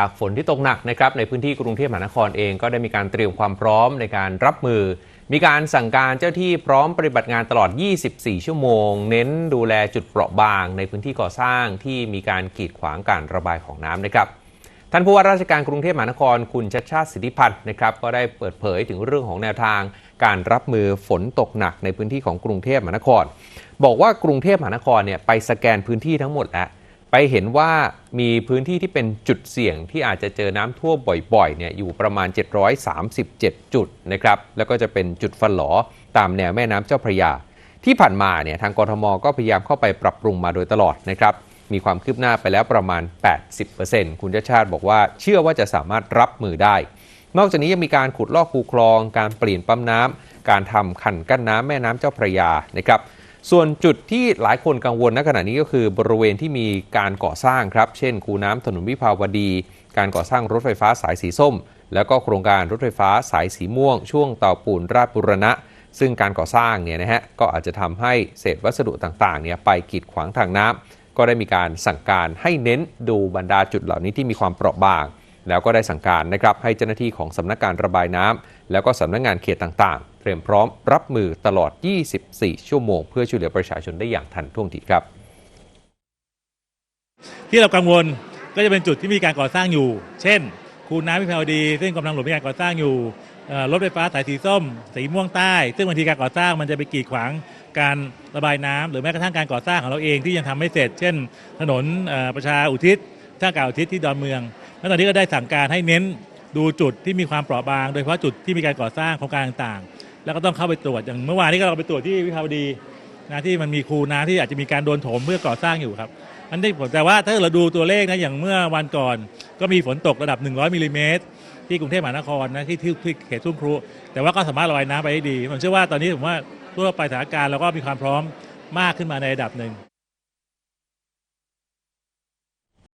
ากฝนที่ตกหนักนะครับในพื้นที่กรุงเทพมหานครเองก็ได้มีการเตรียมความพร้อมในการรับมือ มีการสั่งการเจ้าที่พร้อมปฏิบัติงานตลอด 24 ชั่วโมง เน้นดูแลจุดเปราะบาง ในพื้นที่ก่อสร้างที่มีการกีดขวางการระบายของน้ำนะครับท่านผู้ว่าราชการกรุงเทพมหานครคุณชัดชาติสิทธิพันธ์นะครับก็ได้เปิดเผยถึงเรื่องของแนวทาง การรับมือฝนตกหนักในพื้นที่ของกรุงเทพมหานคร บอกว่ากรุงเทพมหานครเนี่ยไปสแกนพื้นที่ทั้งหมดแล้ว ไปเห็นว่ามีพื้นที่ที่เป็นจุดเสี่ยงที่อาจจะเจอน้ำท่วมบ่อยๆเนี่ยอยู่ประมาณ 737 จุดนะครับแล้วก็จะเป็นจุดฟันหลอตามแนวแม่น้ำเจ้าพระยา ที่ผ่านมาเนี่ยทางกรทมก็พยายามเข้าไปปรับปรุงมาโดยตลอดนะครับมีความคืบหน้าไปแล้วประมาณ 80%คุณชาชาติบอกว่าเชื่อว่าจะสามารถรับมือได้ นอกจากนี้ยังมีการขุดลอกคูคลอง การเปลี่ยนปั๊มน้ำการทำคันกั้นน้ำแม่น้ำเจ้าพระยานะครับ ส่วนจุดที่หลายคนกังวลณขณะนี้ก็คือบริเวณที่มีการก่อสร้างครับ เช่น คูน้ำถนนวิภาวดี การก่อสร้างรถไฟฟ้าสายสีส้ม แล้วก็โครงการรถไฟฟ้าสายสีม่วง ช่วงเตาปูนราชบุรณะ ซึ่งการก่อสร้างเนี่ยนะฮะก็อาจจะทำให้เศษวัสดุต่างๆเนี่ยไปกีดขวางทางน้ำก็ได้มีการสั่งการให้เน้นดูบรรดาจุดเหล่านี้ที่มีความเปราะบาง แล้วก็ได้สั่งการนะครับให้เจ้าหน้าที่ของสำนักการระบายน้ำแล้วก็สำนักงานเขตต่างๆ เตรียมพร้อมรับมือตลอด 24 ชั่วโมง เพื่อช่วยเหลือประชาชนได้อย่างทันท่วงทีครับ ที่เรากังวลก็จะเป็นจุดที่มีการก่อสร้างอยู่ เช่น คูน้ำวิภาวดี ซึ่งกำลังหลวงมีการก่อสร้างอยู่รถไฟฟ้าสายสีส้ม สีม่วงใต้ ซึ่งบางทีการก่อสร้างมันจะไปกีดขวางการระบายน้ำหรือแม้กระทั่งการก่อสร้างของเราเองที่ยังทำไม่เสร็จ เช่น ถนนประชาอุทิศท่ากาอุทิศที่ดอนเมือง แล้วตอนนี้ก็ได้สั่งการให้เน้นดูจุดที่มีความเปราะบาง โดยเฉพาะจุดที่มีการก่อสร้างโครงการต่างๆ แล้วก็ต้องเข้าไปตรวจอย่างเมื่อวานนี้ก็เราไปตรวจที่วิภาวดีนะที่มันมีคูน้ำที่อาจจะมีการโดนถมเพื่อก่อสร้างอยู่ครับอันนี้ผมแต่ว่าถ้าเราดูตัวเลขนะอย่างเมื่อวันก่อน ก็มีฝนตกระดับ 100มิลลิเมตรที่กรุงเทพมหานครนะที่ที่ที่เขตทุ่งครุ แต่ว่าก็สามารถระบายน้ำไปได้ดีผมเชื่อว่าตอนนี้ผมว่าทั่วไปสถานการณ์เราก็มีความพร้อมมากขึ้นมาในระดับหนึ่ง